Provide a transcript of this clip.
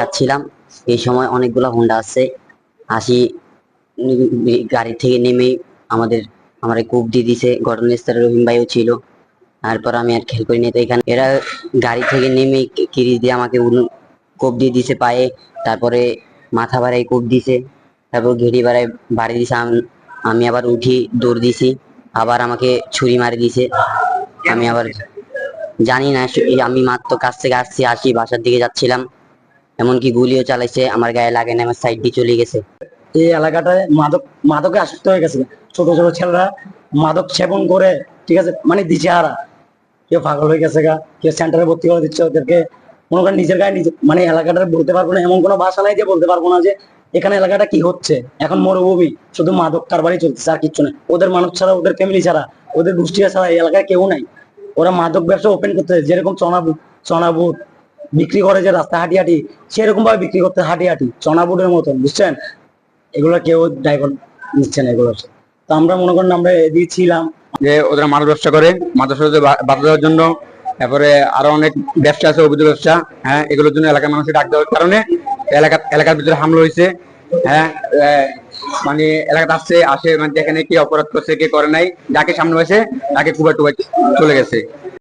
যাচ্ছিলাম। এই সময় অনেকগুলো হুন্ডা আসছে আসি, গাড়ি থেকে নেমে আমাদের, আমার কূপ দিয়ে দিছে, ঘটনাস্থলে রহিম ভাইও ছিল। তারপর আমি আর খেয়াল করিনি। তো এখানে এরা গাড়ি থেকে নেমে কিরিচ দিয়ে আমাকে কোপ দিয়ে দিছে পায়ে। তারপরে মাথা বাড়াই কোপ দিছে। তারপর ঘেড়ি বাড়াই বাড়ি দিছে। আমি আবার উঠি, দৌড় দিছি। আবার আমাকে ছুরি মারি দিছে। আমি আবার জানি না, আমি মাত্র কাছ থেকে আসছি, আসি বাসার দিকে যাচ্ছিলাম। এমনকি গুলিও চালাইছে, আমার গায়ে লাগে না, আমার সাইড দিয়ে চলে গেছে। এই এলাকাটায় মাদক, মাদকে আসক্ত হয়ে গেছে। ছোট ছোট ছেলেরা মাদক সেবন করে, ঠিক আছে মানে দিশেহারা। কেউ পাগল হয়ে গেছে গা, কেউ সেন্টারে ভর্তি করে দিচ্ছে ওদেরকে। মনে করেন নিজের গায়ে নিজে মানে এলাকাটা বলতে পারব না, এমন কোনো ভাষা নাই যে বলতে পারব না যে এখানে এলাকাটা কি হচ্ছে। এখন মরুভূমি, শুধু মাদক কারবারই চলতেছে, আর কিচ্ছু না। ওদের মানুষ ছাড়া, ওদের ফ্যামিলি ছাড়া, ওদের গোষ্ঠী ছাড়া এই এলাকায় কেউ নাই। ওরা মাদক ব্যবসা ওপেন করতে, যেরকম চনাবুট চনাবুট বিক্রি করে যে রাস্তায় হাঁটি হাঁটি সেরকম ভাবে বিক্রি করতে হাঁটি হাঁটি চনাবুটের মতন, বুঝছেন? এগুলো কেউ ড্রাইভার নিচ্ছে না এগুলো তো আমরা মনে করেন আমরা এদিকে ছিলাম। যে ওরা মাদক ব্যবসা করে বা- বাধা দেওয়ার জন্য, তারপরে আরও অনেক ব্যবসা আছে, অবৈধ ব্যবসা হ্যাঁ এগুলোর জন্য এলাকার মানুষের ডাক দেওয়ার কারণে এলাকা, এলাকার ভিতরে হামলা হয়েছে হ্যাঁ মানে এলাকাতে আসছে, আসে মানে যেখানে কি অপরাধ করছে, কে করে নাই, যাকে সামনে হয়েছে তাকে কুবা টুবাই চলে গেছে।